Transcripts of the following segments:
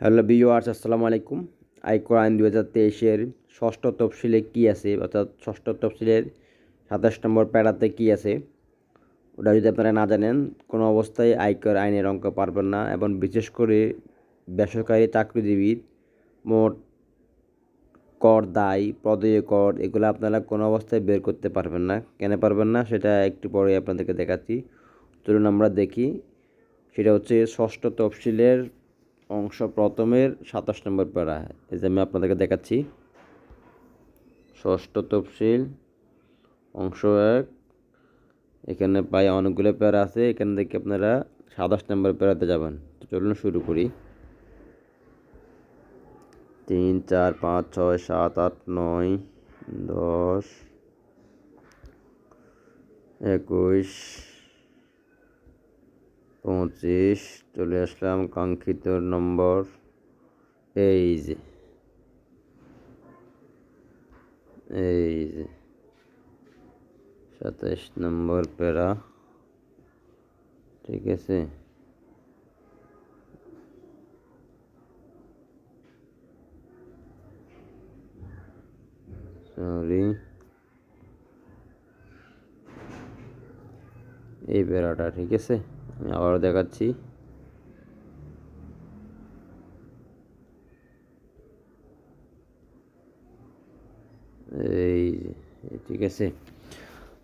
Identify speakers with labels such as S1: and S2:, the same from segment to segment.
S1: Hello বিওয়ার্স আসসালামু আলাইকুম। আয়কর আইন দু হাজার তেইশের ষষ্ঠ তফসিলে কী আছে? অর্থাৎ ষষ্ঠ তফসিলের সাতাশ নম্বর প্যারাতে কী আছে? ওটা যদি আপনারা না জানেন, কোনো অবস্থায় আয়কর আইনের অঙ্ক পারবেন না এবং বিশেষ করে বেসরকারি চাকরিজীবীর মোট কর দায়, প্রদেয় কর, এগুলো আপনারা কোনো অবস্থায় বের করতে পারবেন না। কেন পারবেন না? সেটা একটু পরে আপনাদেরকে দেখাচ্ছি। চলুন আমরা দেখি। সেটা হচ্ছে ষষ্ঠ তফসিলের অংশ প্রথমের সাতাশ নম্বর প্যারা এই যে আমি আপনাদেরকে দেখাচ্ছি। ষষ্ঠ তফসিল, অংশ এক। এখানে প্রায় অনেকগুলো প্যারা আছে। এখান থেকে আপনারা সাতাশ নম্বর প্যারাতে যাবেন। তো চলুন শুরু করি। তিন, চার, পাঁচ, ছয়, সাত, আট, নয়, দশ, একুশ পঁচিশ, চলে আসলাম কাঙ্ক্ষিত নম্বর। এই যে। এই যে। সাতাইশ নম্বর প্যারা। ঠিক আছে। সরি। এই প্যারাটা, ঠিক আছে? আমি আবারও দেখাচ্ছি। এই ঠিক আছে।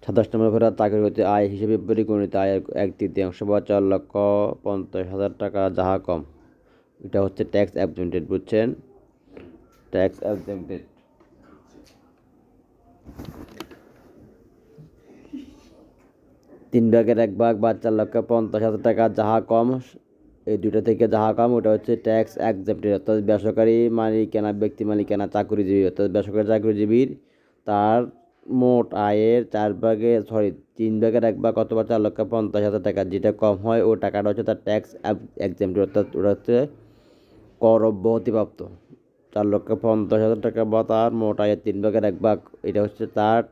S1: সাতাশ নম্বর ফেরা তাকে হতে আয় হিসেবে পরিগণিত। আয়ের এক তৃতীয়াংশ বা চার লক্ষ পঞ্চাশ হাজার টাকা, যাহা কম। এটা হচ্ছে ট্যাক্স অ্যাবজেন্টেড বুঝছেন? ট্যাক্স অ্যাবজেন্টেড তিন ভাগের এক ভাগ বা চার লক্ষ পঞ্চাশ হাজার টাকা, যাহা কম, এই দুটো থেকে যাহা কম, ওটা হচ্ছে ট্যাক্স অ্যাকজেপ্টেড অর্থাৎ বেসরকারি মালিকানা, ব্যক্তি মালিকানা চাকরিজীবী। অর্থাৎ বেসরকারি চাকরিজীবীর তার মোট আয়ের চার ভাগে সরি তিন ভাগের এক ভাগ অথবা চার লক্ষ পঞ্চাশ হাজার টাকা, যেটা কম হয়, ও টাকাটা হচ্ছে তার ট্যাক্স এক্সামটেড অর্থাৎ ওটা হচ্ছে কর অব্যাহতিপ্রাপ্ত। চার লক্ষ পঞ্চাশ হাজার টাকা বা তার মোট আয়ের তিন ভাগের এক ভাগ, এটা হচ্ছে তার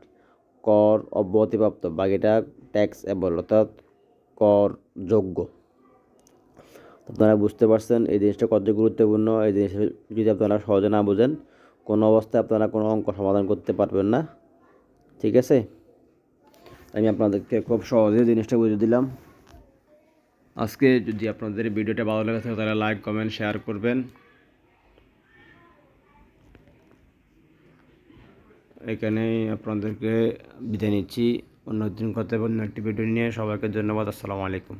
S1: কর অব্যাহতিপ্রাপ্ত। বাকিটা ট্যাক্স এবল অর্থাৎ কর যোগ্য। আপনারা বুঝতে পারছেন এই জিনিসটা কত গুরুত্বপূর্ণ। এই জিনিসটা যদি আপনারা সহজে না বোঝেন, কোনো অবস্থায় আপনারা কোনো অঙ্ক সমাধান করতে পারবেন না। ঠিক আছে? আমি আপনাদেরকে খুব সহজে জিনিসটা বুঝে দিলাম। আজকে যদি আপনাদের ভিডিওটা ভালো লেগে থাকে, তাহলে লাইক কমেন্ট শেয়ার করবেন। এখানেই আপনাদেরকে বিদায় নিচ্ছি। অন্য দিন কথা অন্য একটি ভিডিও নিয়ে সবাইকে ধন্যবাদ আসসালামু আলাইকুম।